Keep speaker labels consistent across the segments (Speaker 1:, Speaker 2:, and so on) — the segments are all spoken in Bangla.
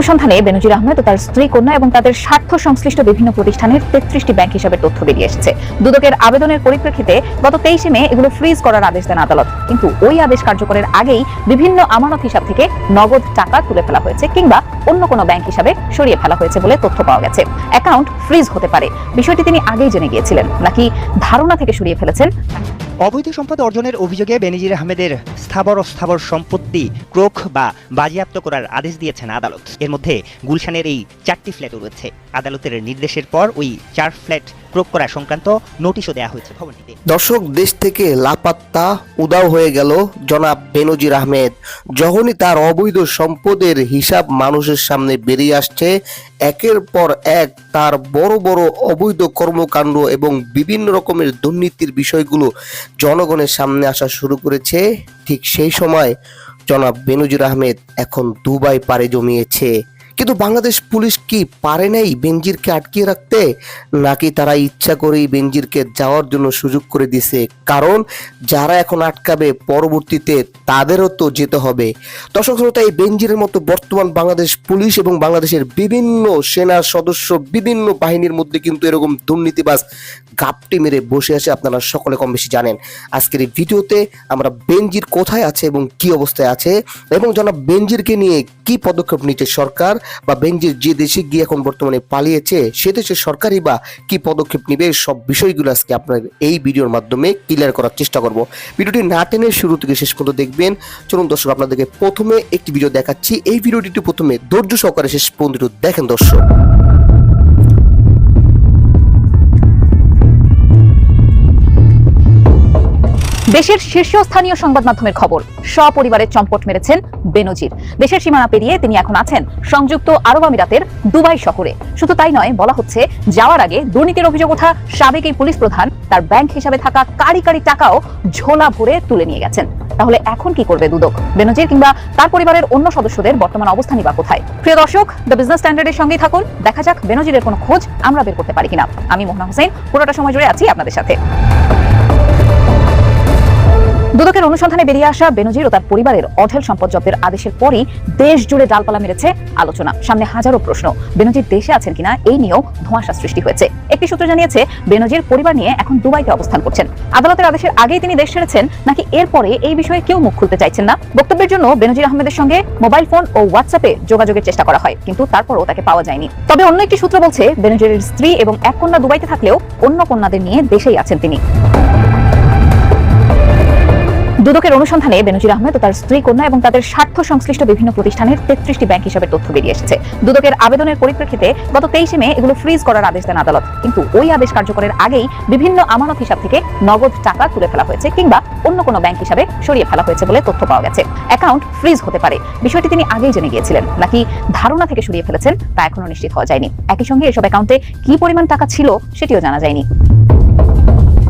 Speaker 1: অনুসন্ধানে বেনজির আহমেদ ও তার স্ত্রী কন্যা এবং তাদের স্বার্থ সংশ্লিষ্ট বিভিন্ন প্রতিষ্ঠানের তেত্রিশটি ব্যাংক হিসাবে তথ্য বেরিয়ে এসেছে। দুদকের আবেদনের পরিপ্রেক্ষিতে গত তেইশে মে এগুলো ফ্রিজ করার আদেশ দেন আদালত। কিন্তু ওই আদেশ কার্যকরের আগেই বিভিন্ন আমানত হিসাব থেকে নগদ টাকা তুলে ফেলা হয়েছে কিংবা অন্য কোনো ব্যাংক হিসাবে সরিয়ে ফেলা হয়েছে বলে তথ্য পাওয়া গেছে। অ্যাকাউন্ট ফ্রিজ হতে পারে। বিষয়টি তিনি আগেই জেনে গিয়েছিলেন। নাকি ধারণা থেকে সরিয়ে ফেলেছেন?
Speaker 2: অবৈধ সম্পদ অর্জনের অভিযোগে বেনিজির আহমেদের স্থাবর অস্থাবর সম্পত্তি, ক্রোক বা বাজেয়াপ্ত করার আদেশ দিয়েছেন আদালত। এর মধ্যে গুলশানের এই চারটি ফ্ল্যাটও রয়েছে। আদালতের নির্দেশের পর ওই চার ফ্ল্যাট ক্রোক করা সংক্রান্ত নোটিশও দেওয়া হয়েছে। ভবনটিতে
Speaker 3: দর্শক, দেশ থেকে লাপাত্তা উদাও হয়ে গেল জনাব বেনজির আহমেদ। যখনই তার অবৈধ সম্পদের হিসাব মানুষের সামনে বেরিয়ে আসছে, একের পর এক তার বড় বড় অবৈধ কর্মকাণ্ড এবং বিভিন্ন রকমের দুর্নীতির বিষয়গুলো জনগণের সামনে আসা শুরু করেছে। ঠিক সেই সময় জনাব বেনজির আহমেদ এখন দুবাই পাড়ে জমিয়েছে। কিন্তু বাংলাদেশ পুলিশ কি পারে নাই বেনজিরকে আটকিয়ে রাখতে? নাকি তারা ইচ্ছা করেই বেনজিরকে যাওয়ার জন্য সুযোগ করে দিছে কারণ যারা এখন আটকাবে, পরবর্তীতে তাদেরও তো যেতে হবে। দর্শক শ্রোতা, এই বেনজিরের মতো বর্তমান বাংলাদেশ পুলিশ এবং বাংলাদেশের বিভিন্ন সেনা সদস্য, বিভিন্ন বাহিনীর মধ্যে কিন্তু এরকম দুর্নীতিবাজ গাপটি মেরে বসে আছে আপনারা সকলে কম বেশি জানেন। আজকের এই ভিডিওতে আমরা বেনজির কোথায় আছে এবং কি অবস্থায় আছে এবং জনাব বেনজিরকে নিয়ে কি পদক্ষেপ নিচ্ছে সরকার? বা বেনজির যে দেশে গিয়ে এখন বর্তমানে পালিয়েছে, সে দেশের সরকারই বা কি পদক্ষেপ নিবে, সব বিষয়গুলো আজকে আপনার এই ভিডিওর মাধ্যমে ক্লিয়ার করার চেষ্টা করব। ভিডিওটি না টেনে শুরু থেকে শেষ পর্যন্ত দেখবেন। চলুন দর্শক, আপনাদেরকে প্রথমে একটি ভিডিও দেখাচ্ছি। এই ভিডিওটি প্রথমে ধৈর্য সহকারে শেষ পর্যন্ত দেখেন দর্শক।
Speaker 1: দেশের শীর্ষস্থানীয় সংবাদ মাধ্যমের খবর। সপরিবারের চম্পট মেরেছেন বেনজির। দেশের সীমানা পেরিয়ে তিনি এখন আছেন সংযুক্ত আরব আমিরাতের দুবাই শহরে। শুধু তাই নয়, বলা হচ্ছে, যাওয়ার আগে দুর্নীতির অভিযোগ ওঠা সাবেক এই পুলিশ প্রধান তার ব্যাংক হিসাবে থাকা কারি কারি টাকাও ঝোলা ভরে তুলে নিয়ে গেছেন। তাহলে এখন কি করবে দুদক? বেনজির কিংবা তার পরিবারের অন্য সদস্যদের বর্তমান অবস্থানই বা কোথায়? প্রিয় দর্শক দ্য বিজনেস স্ট্যান্ডার্ডের সঙ্গেই থাকুন। দেখা যাক বেনজিরের কোনো খোঁজ আমরা বের করতে পারি কিনা। আমি মোহনা হোসেন, পুরোটা সময় জুড়ে আছি আপনাদের সাথে। দুদকের অনুসন্ধানে বেরিয়ে আসা বেনজির ও তার পরিবারের অঢেল সম্পদ জব্দের আদেশের পরই দেশ জুড়ে ডালপালা মেরেছে আলোচনা। সামনে হাজারো প্রশ্ন। বেনজির দেশে আছেন কিনা এই নিয়েও ধোঁয়াশা সৃষ্টি হয়েছে। একটি সূত্র জানিয়েছে, বেনজির পরিবার নিয়ে এখন দুবাইতে অবস্থান করছেন। আদালতের আদেশের আগেই তিনি দেশ ছেড়েছেন, নাকি এরপরে এই বিষয়ে কেউ মুখ খুলতে চাইছেন না? বক্তব্যের জন্য বেনজির আহমেদের সঙ্গে মোবাইল ফোন ও হোয়াটসঅ্যাপে যোগাযোগের চেষ্টা করা হয়, কিন্তু তারপরও তাকে পাওয়া যায়নি। তবে অন্য একটি সূত্র বলছে, বেনজিরের স্ত্রী এবং এক কন্যা দুবাইতে থাকলেও অন্য কন্যাদের নিয়ে দেশেই আছেন তিনি। দুদকের অনুসন্ধানে বেনজির আহমেদ ও তার স্ত্রী কন্যা এবং তাদের স্বার্থ সংশ্লিষ্ট বিভিন্ন প্রতিষ্ঠানের তেত্রিশটি ব্যাংক হিসাবে তথ্য বেরিয়ে এসেছে। দুদকের আবেদনের পরিপ্রেক্ষিতে গত তেইশে মে এগুলো ফ্রিজ করার আদেশ দেন আদালত। কিন্তু ওই আদেশ কার্যকরের আগেই বিভিন্ন আমানত হিসাব থেকে নগদ টাকা তুলে ফেলা হয়েছে কিংবা অন্য কোনো ব্যাংক হিসাবে সরিয়ে ফেলা হয়েছে বলে তথ্য পাওয়া গেছে। অ্যাকাউন্ট ফ্রিজ হতে পারে। বিষয়টি তিনি আগেই জেনে গিয়েছিলেন। নাকি ধারণা থেকে সরিয়ে ফেলেছেন তা এখনও নিশ্চিত হওয়া যায়নি। একই সঙ্গে এসব অ্যাকাউন্টে কি পরিমাণ টাকা ছিল সেটিও জানা যায়নি।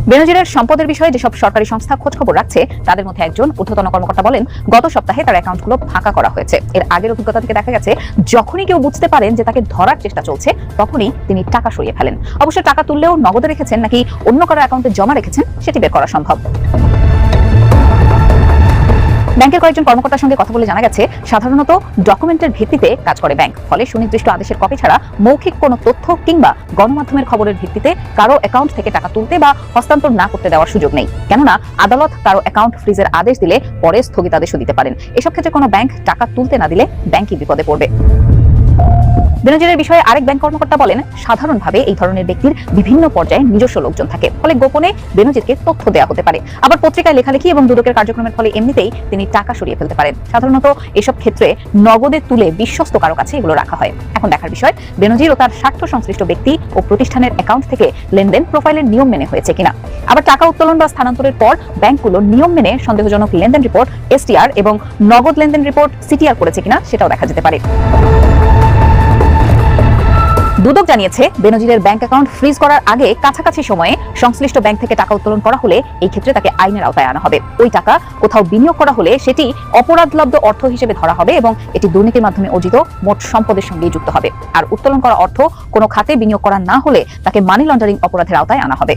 Speaker 1: বেনজিরের সম্পদের বিষয়ে যেসব সরকারি সংস্থা খোঁজখবর রাখছে, তাদের মধ্যে একজন ঊর্ধ্বতন কর্মকর্তা বলেন, গত সপ্তাহে তার অ্যাকাউন্টগুলো ফাঁকা করা হয়েছে। এর আগের অভিজ্ঞতা থেকে দেখা গেছে, যখনই কেউ বুঝতে পারেন যে তাকে ধরার চেষ্টা চলছে, তখনই তিনি টাকা সরিয়ে ফেলেন। অবশ্য টাকা তুললেও নগদে রেখেছেন নাকি অন্য কারও অ্যাকাউন্টে জমা রেখেছেন, সেটি বের করা সম্ভব। ব্যাংকের কয়েকজন কর্মকর্তার সঙ্গে কথা বলে জানা গেছে, সাধারণত ডকুমেন্টের ভিত্তিতে কাজ করে ব্যাংক। ফলে সুনির্দিষ্ট আদেশের কপি ছাড়া মৌখিক কোনো তথ্য কিংবা গণমাধ্যমের খবরের ভিত্তিতে কারও অ্যাকাউন্ট থেকে টাকা তুলতে বা হস্তান্তর না করতে দেওয়ার সুযোগ নেই। কেননা, আদালত কারও অ্যাকাউন্ট ফ্রিজের আদেশ দিলে পরে স্থগিতাদেশও দিতে পারেন। এসব ক্ষেত্রে কোনো ব্যাংক টাকা তুলতে না দিলে ব্যাংকই বিপদে পড়বে। বেনজিরের বিষয়ে আরেক ব্যাংক কর্মকর্তা বলেন, সাধারণভাবে এই ধরনের ব্যক্তির বিভিন্ন পর্যায়ে নিজস্ব লোকজন থাকে, ফলে গোপনে বেনজিরকে তথ্য দেওয়া হতে পারে। আবার পত্রিকায় লেখালেখি এবং দুদকের কার্যক্রমের ফলে এমনিতেই তিনি টাকা সরিয়ে ফেলতে পারেন। সাধারণত এসব ক্ষেত্রে নগদে তুলে বিশ্বস্ত কারও কাছে এগুলো রাখা হয়। এখন দেখার বিষয়, বেনজির ও তার স্বার্থ সংশ্লিষ্ট ব্যক্তি ও প্রতিষ্ঠানের অ্যাকাউন্ট থেকে লেনদেন প্রোফাইলের নিয়ম মেনে হয়েছে কিনা। আবার টাকা উত্তোলন বা স্থানান্তরের পর ব্যাংকগুলো নিয়ম মেনে সন্দেহজনক লেনদেন রিপোর্ট, এসটিআর এবং নগদ লেনদেন রিপোর্ট, সিটিআর করেছে কিনা সেটাও দেখা যেতে পারে। দুদক জানিয়েছে, বেনজিরের ব্যাংক অ্যাকাউন্ট ফ্রিজ করার আগে কাছাকাছি সময়ে সংশ্লিষ্ট ব্যাংক থেকে টাকা উত্তোলন করা হলে এই ক্ষেত্রে তাকে আইনের আওতায় আনা হবে। ওই টাকা কোথাও বিনিয়োগ করা হলে সেটি অপরাধলব্ধ অর্থ হিসেবে ধরা হবে এবং এটি দুর্নীতির মাধ্যমে অর্জিত মোট সম্পদের সঙ্গে যুক্ত হবে। আর উত্তোলন করা অর্থ কোনো খাতে বিনিয়োগ করা না হলে তাকে মানি লন্ডারিং অপরাধের আওতায় আনা হবে।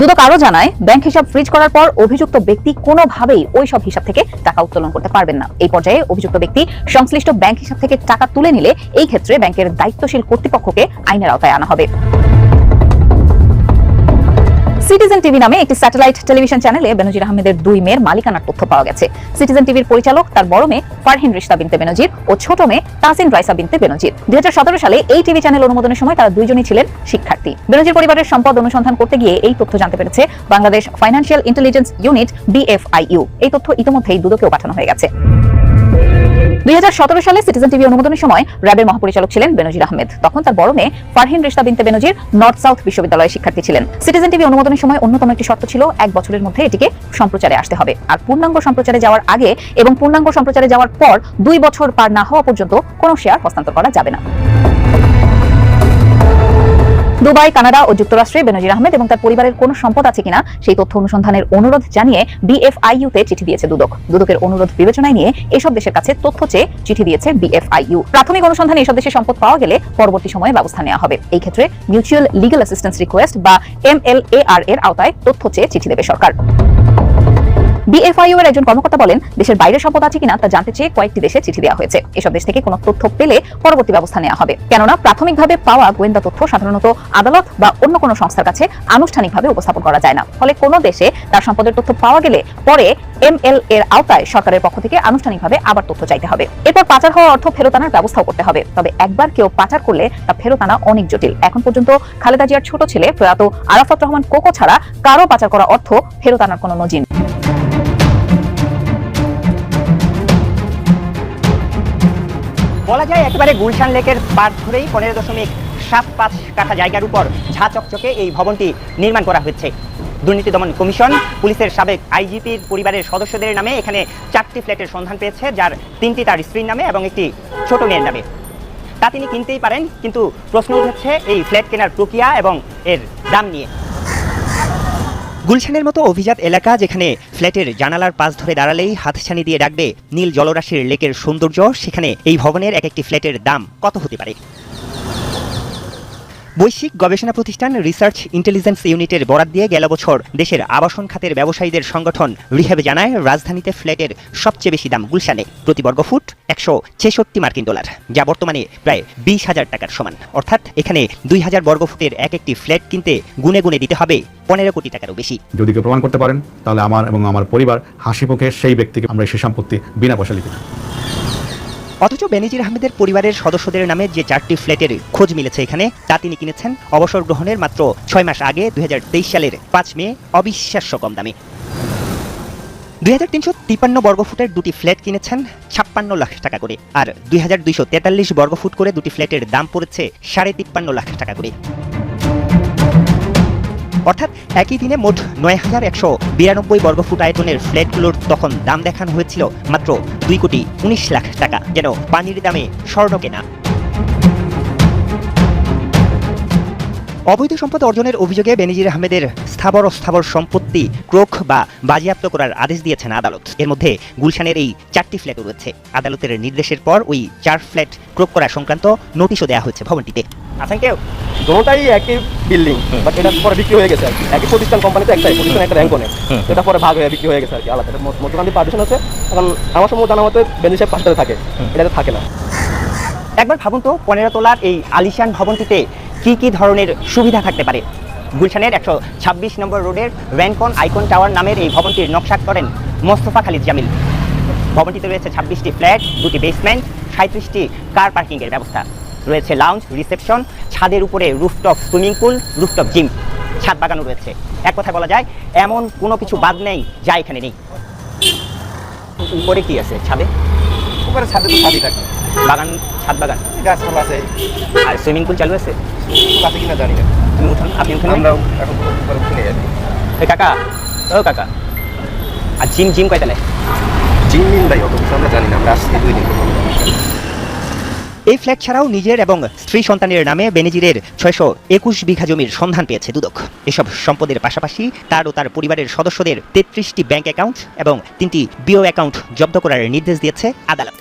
Speaker 1: দুদক আরও জানায়, ব্যাংক হিসাব ফ্রিজ করার পর অভিযুক্ত ব্যক্তি কোনোভাবেই ওই সব হিসাব থেকে টাকা উত্তোলন করতে পারবেন না। এই পর্যায়ে অভিযুক্ত ব্যক্তি সংশ্লিষ্ট ব্যাংক হিসাব থেকে টাকা তুলে নিলে এই ক্ষেত্রে ব্যাংকের দায়িত্বশীল কর্তৃপক্ষকে আইনের আওতায় আনা হবে। সিটিজেন টিভি নামে একটি স্যাটেলাইট টেলিভিশন চ্যানেলে বেনজির আহমেদের দুই মেয়ের মালিকানার তথ্য পাওয়া গেছে। সিটিজেন টিভির পরিচালক তার বড় মেয়ে ফারহিন রিশতা বিনতে বেনজির ও ছোট মেয়ে তাসিন রাইসা বিনতে বেনজির। দুই হাজার সতেরো সালে এই টিভি চ্যানেল অনুমোদনের সময় তারা দুইজনই ছিলেন শিক্ষার্থী। বেনজির পরিবারের সম্পদ অনুসন্ধান করতে গিয়ে এই তথ্য জানতে পেরেছে Bangladesh financial intelligence unit BFIU এই তথ্য ইতিমধ্যেই দুদকেও পাঠানো হয়ে গেছে। দুই হাজার সতেরো সালে সিটিজেন টিভি অনুমোদনের সময় র্যাবের মহাপরিচালক ছিলেন বেনজির আহমেদ। তখন তার বড় মেয়ে ফারহিন রিশতা বিনতে বেনজির নর্থ সাউথ বিশ্ববিদ্যালয়ের শিক্ষার্থী ছিলেন। সিটিজেন টিভি অনুমোদনের সময় অন্যতম একটি শর্ত ছিল, এক বছরের মধ্যে এটিকে সম্প্রচারে আসতে হবে। আর পূর্ণাঙ্গ সম্প্রচারে যাওয়ার আগে এবং পূর্ণাঙ্গ সম্প্রচারে যাওয়ার পর দুই বছর পার না হওয়া পর্যন্ত কোনো শেয়ার হস্তান্তর করা যাবে না। দুবাই, কানাডা ও যুক্তরাষ্ট্রে বেনজির আহমেদ এবং তার পরিবারের কোনো সম্পদ আছে কিনা সেই তথ্য অনুসন্ধানের অনুরোধ জানিয়ে বিএফআইইউ তে চিঠি দিয়েছে দুদক। দুদকের অনুরোধ বিবেচনায় নিয়ে এসব দেশের কাছে তথ্য চেয়ে চিঠি দিয়েছে বিএফআইইউ। প্রাথমিক অনুসন্ধানে এসব দেশের সম্পদ পাওয়া গেলে পরবর্তী সময়ে ব্যবস্থা নেওয়া হবে। এই ক্ষেত্রে মিউচুয়াল লিগাল অ্যাসিস্ট্যান্স রিকোয়েস্ট বা এমএলএআর এর আওতায় তথ্য চেয়ে চিঠি দেবে সরকার। বিএফআইইউ এর একজন কর্মকর্তা বলেন, দেশের বাইরে সম্পদ আছে কিনা তা জানতে চেয়ে কয়েকটি দেশে চিঠি দেওয়া হয়েছে। এসব দেশ থেকে কোনো তথ্য পেলে পরবর্তী ব্যবস্থা নেওয়া হবে। কেননা, প্রাথমিকভাবে পাওয়া গোয়েন্দা তথ্য সাধারণত আদালত বা অন্য কোনো সংস্থার কাছে আনুষ্ঠানিকভাবে উপস্থাপন করা যায় না। ফলে কোনো দেশে তার সম্পদের তথ্য পাওয়া গেলে পরে এমএল এর আওতায় সরকারের পক্ষ থেকে আনুষ্ঠানিকভাবে আবার তথ্য চাইতে হবে। এরপর পাচার হওয়া অর্থ ফেরত আনার ব্যবস্থাও করতে হবে। তবে একবার কেউ পাচার করলে তা ফেরত আনা অনেক জটিল। এখন পর্যন্ত খালেদা জিয়ার ছোট ছেলে প্রয়াত আরাফাত রহমান কোকো ছাড়া কারও পাচার করা অর্থ ফেরত আনার কোনো নজির
Speaker 2: বলা যায় একেবারে গুলশান লেকের পার ধরেই পনেরো দশমিক সাত পাঁচ কাঠা জায়গার উপর ঝা চকচকে এই ভবনটি নির্মাণ করা হয়েছে দুর্নীতি দমন কমিশন, পুলিশের সাবেক আইজিপির পরিবারের সদস্যদের নামে এখানে চারটি ফ্ল্যাটের সন্ধান পেয়েছে, যার তিনটি তার স্ত্রীর নামে এবং একটি ছোট মেয়ের নামে। তা তিনি কিনতেই পারেন, কিন্তু প্রশ্ন উঠেছে এই ফ্ল্যাট কেনার প্রক্রিয়া এবং এর দাম নিয়ে। গুলশানের মতো অভিজাত এলাকা যেখানে ফ্ল্যাটের জানালার পাশ ধরে দাঁড়ালেই হাতছানি দিয়ে ডাকবে নীল জলরাশির লেকের সৌন্দর্য, সেখানে এই ভবনের এক একটি ফ্ল্যাটের দাম কত হতে পারে? বৈশ্বিক গবেষণা প্রতিষ্ঠান রিসার্চ ইন্টেলিজেন্স ইউনিটের বরাদ দিয়ে গেল বছর দেশের আবাসন খাতের ব্যবসায়ীদের সংগঠন রিহেবে জানায়, রাজধানীতে ফ্ল্যাটের সবচেয়ে বেশি দাম গুলশানে। প্রতি বর্গফুট একশো ছেষট্টি মার্কিন ডলার, যা বর্তমানে প্রায় বিশ হাজার টাকার সমান। অর্থাৎ এখানে দুই হাজার বর্গফুটের এক একটি ফ্ল্যাট কিনতে গুনে গুনে দিতে হবে পনেরো কোটি টাকারও বেশি।
Speaker 4: যদি কেউ প্রমাণ করতে পারেন, তাহলে আমার এবং আমার পরিবার হাসি মুখে সেই ব্যক্তিকে আমরা সে সম্পত্তি বিনা পয়সা লিখি
Speaker 2: অথচ বেনিজির আহমেদের পরিবারের সদস্যদের নামে যে চারটি ফ্ল্যাটের খোঁজ মিলেছে এখানে, তা তিনি কিনেছেন অবসর গ্রহণের মাত্র ছয় মাস আগে, দুই হাজার তেইশ সালের পাঁচ মে, অবিশ্বাস্য কম দামে। দুই হাজার তিনশো তিপ্পান্ন বর্গফুটের দুটি ফ্ল্যাট কিনেছেন ছাপ্পান্ন লাখ টাকা করে, আর দুই হাজার দুইশো তেতাল্লিশ বর্গফুট করে দুটি ফ্ল্যাটের দাম পড়েছে সাড়ে তিপ্পান্ন লাখ টাকা করে। অর্থাৎ একই দিনে মোট নয় হাজার একশো বিরানব্বই বর্গফুট আয়তনের ফ্ল্যাটগুলোর তখন দাম দেখানো হয়েছিল মাত্র দুই কোটি উনিশ লাখ টাকা, যেন পানির দামে স্বর্ণ কেনা। অবৈধ সম্পদ অর্জনের অভিযোগে বেনিজির আহমেদের স্থাবর অস্থাবর সম্পত্তি ক্রোক বা বাজেয়াপ্ত করার আদেশ দিয়েছেন আদালত। এর মধ্যে গুলশানের এই চারটি ফ্ল্যাটও রয়েছে। আদালতের নির্দেশের পর ওই চার ফ্ল্যাট ক্রোক করা সংক্রান্ত নোটিশও দেওয়া হয়েছে ভবনটিতে। আছেন কেউ
Speaker 5: দুটোটাই একই বিল্ডিং বাট এটা পরে বিক্রি হয়ে গেছে আর কি। একই প্রতিষ্ঠান কোম্পানিতে একটাই প্রতিষ্ঠান একটা র্যাঙ্ক এটা পরে ভাগ হয়ে বিক্রি হয়ে গেছে আর কি আলাদা। এটা মো- মধ্যখানে পার্টিশন আছে এখন আমার সম্ভব জানা মতে বেঞ্জি সাহেব পাশটাতে থাকে এটাতে থাকে না।
Speaker 2: একবার ভাবুন তো পনেরো তলার এই আলিশান ভবনটিতে কি কি ধরনের সুবিধা থাকতে পারে? গুলশানের একশো ছাব্বিশ নম্বর রোডের র্যানকন আইকন টাওয়ার নামের এই ভবনটির নকশা করেন মোস্তফা খালিদ জামিল। ভবনটিতে রয়েছে ছাব্বিশটি ফ্ল্যাট দুটি বেসমেন্ট সাঁত্রিশটি কার পার্কিংয়ের ব্যবস্থা। রয়েছে লাউঞ্জ রিসেপশন ছাদের উপরে rooftop swimming pool rooftop gym ছাদ বাগানও রয়েছে। এক কথায় বলা যায় এমন কোনো কিছু বাদ নেই যা এখানে নেই। উপরে কি আছে ছাদে?
Speaker 5: উপরে ছাদে তো ছাদই থাকে।
Speaker 2: বাগান ছাদ বাগান?
Speaker 5: গাছপালা আছে।
Speaker 2: আর সুইমিং পুল চালু আছে?
Speaker 5: আছে কিনা জানি না।
Speaker 2: তুমি উঠুন আপনি উঠুন।
Speaker 5: আমরাও এখন উপরে উঠে যাই।
Speaker 2: এই কাকা ও কাকা আর জিম জিম কয় তাহলে
Speaker 5: জিম মিল ভাই অত আমরা জানি না আমরা আসছি দুই দিন।
Speaker 2: এই ফ্ল্যাট ছাড়াও নিজের এবং স্ত্রী সন্তানের নামে বেনিজিরের ছয়শো একুশ বিঘা জমির সন্ধান পেয়েছে দুদক। এসব সম্পদের পাশাপাশি তার ও তার পরিবারের সদস্যদের তেত্রিশটি ব্যাংক অ্যাকাউন্ট এবং তিনটি বিও অ্যাকাউন্ট জব্দ করার নির্দেশ দিয়েছে আদালত।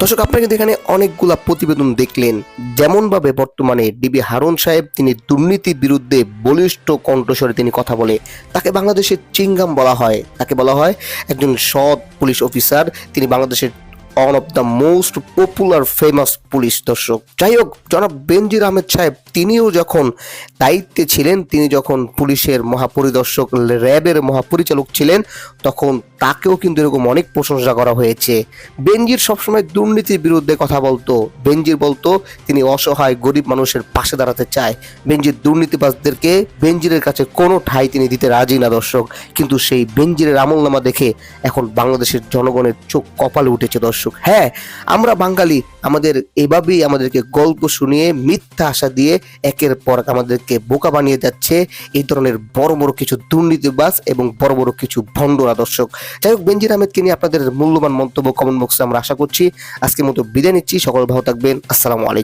Speaker 3: দর্শক, আপনারা কিন্তু এখানে অনেকগুলা প্রতিবেদন দেখলেন। যেমনভাবে বর্তমানে ডিবি হারুন সাহেব তিনি দুর্নীতির বিরুদ্ধে বলিষ্ঠ কণ্ঠস্বরে তিনি কথা বলে, তাকে বাংলাদেশের চিঙ্গাম বলা হয়। তাকে বলা হয় একজন সৎ পুলিশ অফিসার। তিনি বাংলাদেশের one of the most popular famous police দর্শক। যাই হোক জনাব বেনজির আহমেদ সাহেব তিনিও যখন দায়িত্বে ছিলেন, তিনি যখন পুলিশের মহাপরিদর্শক, র্যাবের মহাপরিচালক ছিলেন, তখন তাকেও কিন্তু এরকম অনেক প্রশংসা করা হয়েছে। বেনজির সবসময় দুর্নীতির বিরুদ্ধে কথা বলতো। বেনজির বলতো, তিনি অসহায়, গরিব মানুষের পাশে দাঁড়াতে চায়। বেনজির দুর্নীতিবাজদেরকে বেনজিরের কাছে কোনো ঠাঁই তিনি দিতে রাজি না, দর্শক। কিন্তু সেই বেনজিরের আমলনামা দেখে এখন বাংলাদেশের জনগণের চোখ কপালে উঠেছে, দর্শক। হ্যাঁ আমরা বাঙালি আমাদের এভাবেই আমাদেরকে গল্প শুনিয়ে, মিথ্যা আশা দিয়ে একের পর আমাদেরকে বোকা বানিয়ে যাচ্ছে। এই ধরনের বড় বড় কিছু দুর্নীতিবাস এবং বড় বড় কিছু ভণ্ডরা দর্শক। যাই হোক বেঞ্জির আহমেদকে নিয়ে আপনাদের মূল্যবান মন্তব্য কমেন্ট বক্সে আমরা আশা করছি। আজকের মতো বিদায় নিচ্ছি। সকল ভালো থাকবেন। আসসালামু আলাইকুম।